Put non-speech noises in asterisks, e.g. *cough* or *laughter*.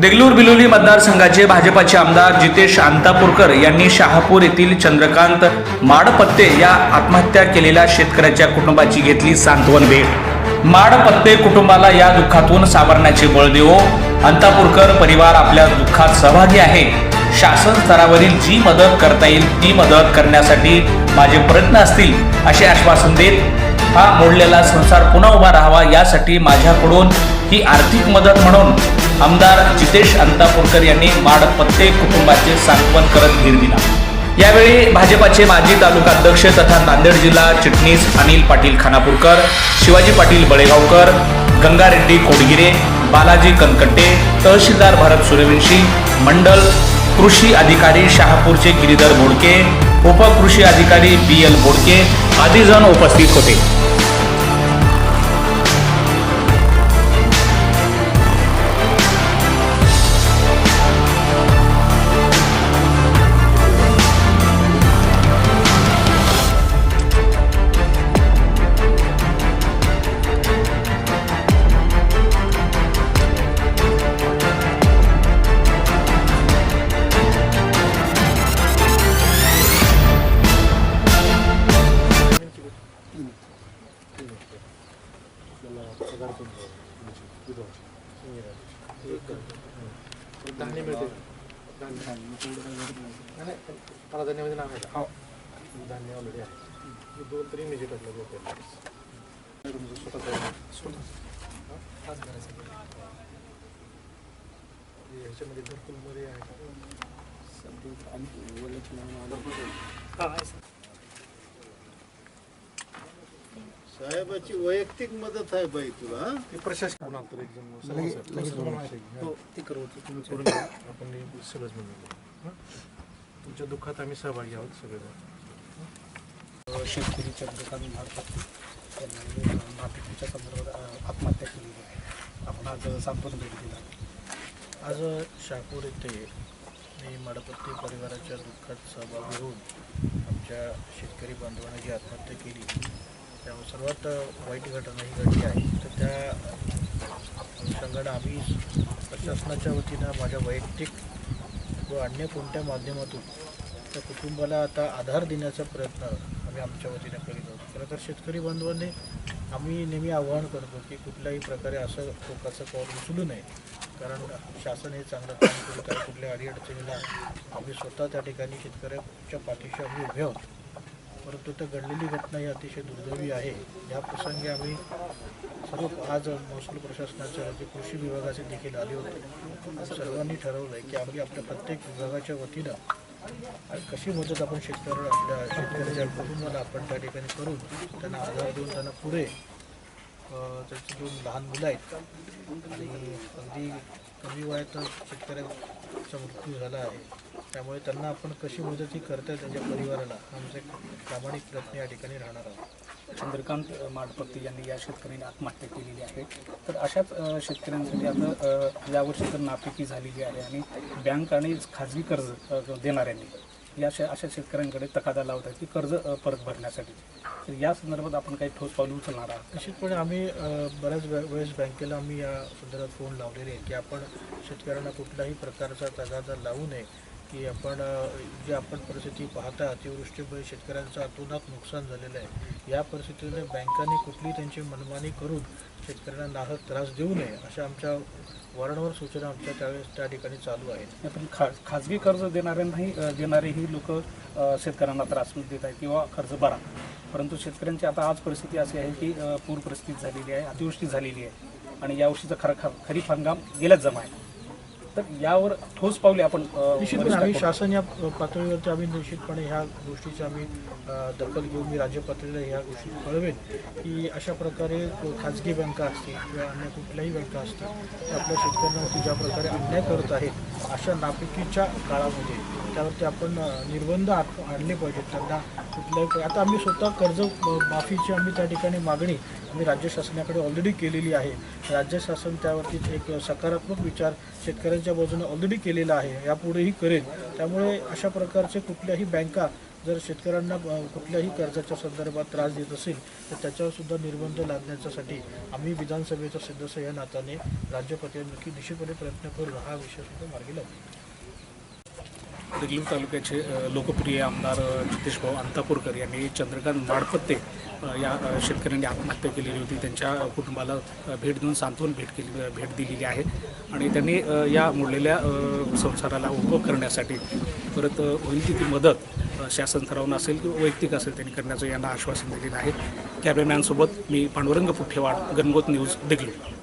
देगलूर बिलोली मतदारसंघाचे भाजपाचे आमदार जितेश अंतापूरकर यांनी शहापूर येथील चंद्रकांत माडपत्ते या आत्महत्या केलेल्या शेतकऱ्याच्या कुटुंबाची घेतली सांत्वन भेट. माडपत्ते कुटुंबाला या दुःखातून सावरण्याचे बळ देवो. अंतापूरकर परिवार आपल्या दुःखात सहभागी आहे. शासन स्तरावरील जी मदत करता येईल ती मदत करण्यासाठी माझे प्रयत्न असतील असे आश्वासन देत हा मोडलेला संसार पुन्हा उभा राहावा यासाठी माझ्याकडून ही आर्थिक मदत म्हणून आमदार जितेश अंतापूरकर यांनी माडपत्ते कुटुंबाचे सांत्वन करत धीर दिला. यावेळी भाजपाचे माजी तालुका अध्यक्ष तथा नांदेड जिल्हा चिटणीस अनिल पाटील खानापूरकर शिवाजी पाटील बळेगावकर गंगारेड्डी कोडगिरे बालाजी कनकट्टे तहसीलदार भारत सूर्यवंशी मंडल कृषी अधिकारी शहापूरचे गिरीधर बोडके उपकृषी अधिकारी बी एल बोडके आदी जण उपस्थित होते. धान्य मिळते नाही मला धान्यामध्ये नाव आहे हो धान्य ऑलरेडी आहे दोन तरी मेजे टाकलं होते स्वतः स्वतःचं आहे. हाच करायचं हे ह्याच्यामध्ये घरकुलमध्ये आहे का? हा, आहे सर. साहेबाची वैयक्तिक मदत आहे बाई तुला हा? ते प्रशासन कोण आणतो एक जण सभासद. हो, ते करू तुम्ही करून घ्या. *coughs* आपण हे सगळंच म्हणून हां? तुमच्या दुःखात आम्ही सहभागी आहोत सगळेजण. शेतकरी चंद्रकांत मारतात त्यांनी संदर्भात अ, आत्महत्या केली आहे. आपण आज सांत्वन भेट दिला आज शहापूर येथे मी माडपत्ती परिवाराच्या दुःखात सहभागी होऊन आमच्या शेतकरी बांधवांनी जी आत्महत्या केली त्यामुळे सर्वात वाईट घटना ही घडली आहे. तर त्या अनुषंगानं आम्ही प्रशासनाच्या वतीनं माझ्या वैयक्तिक व अन्य कोणत्या माध्यमातून त्या कुटुंबाला आता आधार देण्याचा प्रयत्न आम्ही आमच्या वतीनं करीत आहोत. खरं तर शेतकरी बांधवांनी आम्ही नेहमी आव्हान करतो की कुठल्याही प्रकारे असं टोकाचं पाऊल उचलू नये. कारण शासन हे चांगलं काम करत आहे. कुठल्या अडीअडचणीला आम्ही स्वतः त्या ठिकाणी शेतकऱ्याच्या पाठीशी आम्ही उभे आहोत. परंतु तर घडलेली घटना ही अतिशय दुर्दैवी आहे. या प्रसंगी आम्ही सर्व आज महसूल प्रशासनाच्या जे कृषी विभागाचे देखील आले होते. सर्वांनी ठरवलं आहे की आम्ही आपल्या प्रत्येक विभागाच्या वतीनं आणि कशी मदत आपण शेतकऱ्याला आपल्या शेतकऱ्याच्या कुटुंबाला आपण त्या ठिकाणी करून त्यांना आधार देऊन त्यांना पुढे अ, दोन लहान मुलं आहेत आणि अगदी कमी वयात शेतकऱ्याचा मृत्यू झाला आहे. त्यामुळे त्यांना आपण कशी मदत ही करता येईल त्यांच्या परिवाराला आमचे प्रामाणिक प्रयत्न या ठिकाणी राहणार आहोत. चंद्रकांत माडपत्ते यांनी या शेतकऱ्यांनी आत्महत्या केलेली आहे. तर अशाच शेतकऱ्यांसाठी आता यावर्षी तर नापिकी झालेली आहे आणि बँक आणि खाजगी कर्ज देणाऱ्यांनी या अशा शेतकऱ्यांकडे तकादा लावत आहेत की कर्ज परत भरण्यासाठी. तर या संदर्भात आपण काही ठोस पाऊल उचलणार आहात. निश्चितपणे आम्ही बऱ्याच वे- वेळेस बँकेला आम्ही या संदर्भात फोन लावलेले आहे की आपण शेतकऱ्यांना कुठल्याही प्रकारचा तगादा लावू नये. की आपण जी आपण परिस्थिती पाहता अतिवृष्टीमुळे शेतकऱ्यांचं अतोनात नुकसान झालेलं आहे. या परिस्थितीमध्ये बँकांनी कुठली त्यांची मनमानी करून शेतकऱ्यांना नाहक त्रास देऊ नये अशा आमच्या वारंवार सूचना आमच्या त्यावेळेस त्या ठिकाणी चालू आहेत. पण खा खाजगी कर्ज देणाऱ्यांनाही देणारेही लोक शेतकऱ्यांना त्रास देत आहेत किंवा कर्ज भरा. परंतु शेतकऱ्यांची आता आज परिस्थिती अशी आहे की पूर परिस्थिती झालेली आहे अतिवृष्टी झालेली आहे. आणि यावर्षीचा खरा खा खरीप हंगाम गेल्याच जमा आहे. तर यावर ठोस पावले आपण निश्चितपणे आम्ही शासन या पातळीवरती आम्ही निश्चितपणे ह्या गोष्टीची आम्ही दखल घेऊन मी राज्य पातळीला ह्या गोष्टी कळवेन की अशा प्रकारे खाजगी बँका असतील किंवा अन्य कुठल्याही बँका असतील त्या आपल्या शेतकऱ्यांवरती ज्या प्रकारे अन्याय करत आहेत अशा नापिकीच्या काळामध्ये त्यावरती आपण निर्बंध आणले पाहिजेत. त्यांना कुठल्याही आता आम्ही स्वतः कर्ज माफीची आम्ही त्या ठिकाणी मागणी आम्ही राज्य शासनाकडे ऑलरेडी केलेली आहे. राज्य शासन त्यावरती एक सकारात्मक विचार शेतकऱ्यांच्या बाजूने ऑलरेडी केलेलं आहे. यापुढेही करेल. त्यामुळे अशा प्रकारचे कुठल्याही बँका जर शेतकऱ्यांना कुठल्याही कर्जाच्या संदर्भात त्रास देत असेल तर त्याच्यावर सुद्धा निर्बंध लादण्याच्यासाठी आम्ही विधानसभेचा सदस्य या नात्याने राज्यपातळीवर निश्चितपणे प्रयत्न करून हा विषय सुद्धा मार्गी लावतो देगलूर तालुक्याचे लोकप्रिय आमदार अ, जितेश भाऊ अंतापूरकर यांनी चंद्रकांत माडपत्ते या शेतकऱ्यांनी आत्महत्या केलेली होती. त्यांच्या कुटुंबाला भेट देऊन सांत्वन भेट केली भेट दिलेली आहे. आणि त्यांनी या मोडलेल्या संसाराला उभं करण्यासाठी परत होईल तिथे मदत शासन स्तरावरून असेल किंवा वैयक्तिक असेल त्यांनी करण्याचं यांना आश्वासन दिलेलं आहे. कॅमेरामॅनसोबत मी पांडुरंग पुठेवाड गणगोत न्यूज देगलूर.